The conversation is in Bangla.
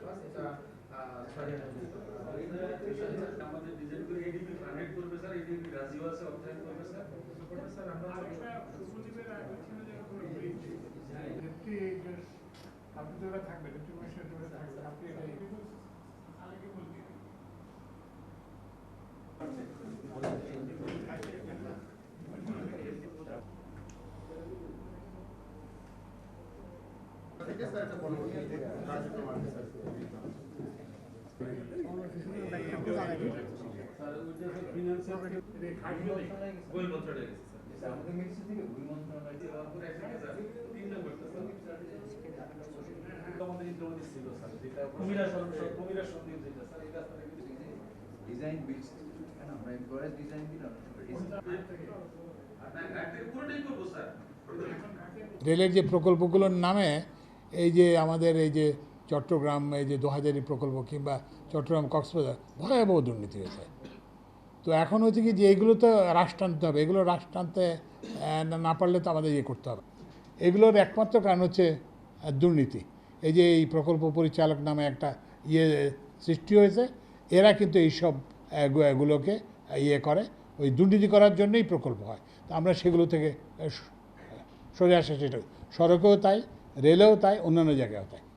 কাজ তো ডিজাইনগুলো এডিপি ফান্ডেড করবে আপনি তো ওরা থাকবেন একটু পয়সা ধরে থাকবেন আপনি এটা থেকে স্যার এটা পরবর্তী কার্যক্রম আছে স্যার। স্যার ওইটা স্যার ফিনান্সিয়াল গোলপত্রটা গেছে স্যার আমাদের মিনিস্ট্রি থেকে ভূমি মন্ত্রণালয় থেকে তারপরে একটা স্যার তিন নম্বরটা স্যার আমাদের ইন্দ্রমণি ছিল স্যার যেটা কুমিরা সন্দ্বীপ কুমিরা সন্দ্বীপ যেটা স্যার এই রাস্তাটা কিন্তু রেলের যে প্রকল্পগুলোর নামে এই যে আমাদের এই যে চট্টগ্রাম এই যে দোহাজারি প্রকল্প কিংবা চট্টগ্রাম কক্সবাজার ভয়াবহ দুর্নীতি হয়েছে। তো এখন হচ্ছে কি যে এইগুলো তো রাশ টানতে হবে এগুলো রাশ টানতে না- পারলে তো আমাদের ইয়ে করতে হবে। এগুলোর একমাত্র কারণ হচ্ছে দুর্নীতি। এই যে এই প্রকল্প পরিচালক নামে একটা ইয়ে সৃষ্টি হয়েছে এরা কিন্তু এইসব আহ, গু- গুলোকে ইয়ে করে। ওই দুর্নীতি করার জন্যই প্রকল্প হয়। তো আমরা সেগুলো থেকে সরে আসা সেটা সড়কেও তাই। রেলেও তাই অন্যান্য জায়গায়ও তাই